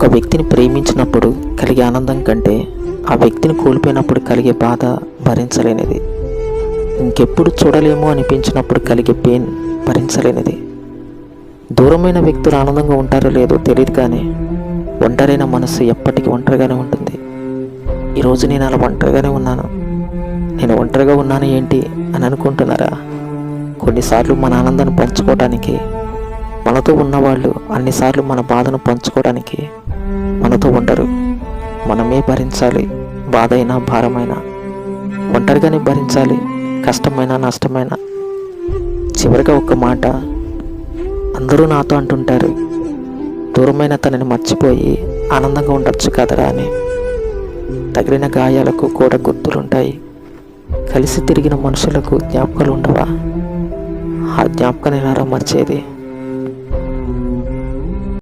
ఒక వ్యక్తిని ప్రేమించినప్పుడు కలిగే ఆనందం కంటే ఆ వ్యక్తిని కోల్పోయినప్పుడు కలిగే బాధ భరించలేనిది. ఇంకెప్పుడు చూడలేము అనిపించినప్పుడు కలిగే పెయిన్ భరించలేనిది. దూరమైన వ్యక్తులు ఆనందంగా ఉంటారో లేదో తెలియదు కానీ ఒంటరైన మనసు ఎప్పటికీ ఒంటరిగానే ఉంటుంది. ఈరోజు నేను అలా ఒంటరిగానే ఉన్నాను. నేను ఒంటరిగా ఉన్నాను ఏంటి అని అనుకుంటున్నారా? కొన్నిసార్లు మన ఆనందాన్ని పంచుకోవడానికి మనతో ఉన్నవాళ్ళు అన్నిసార్లు మన బాధను పంచుకోవడానికి మనతో ఉండరు మనమే భరించాలి. బాధ అయినా భారమైనా. ఒంటరిగానే భరించాలి. కష్టమైన నష్టమైన. చివరిగా ఒక మాట అందరూ నాతో అంటుంటారు. దూరమైన తనని మర్చిపోయి ఆనందంగా ఉండొచ్చు కదరా అని. తగిలిన గాయాలకు కూడా గుర్తులుంటాయి. కలిసి తిరిగిన మనుషులకు జ్ఞాపకాలు ఉండవా? ఆ జ్ఞాపకం ఎలా మర్చేది.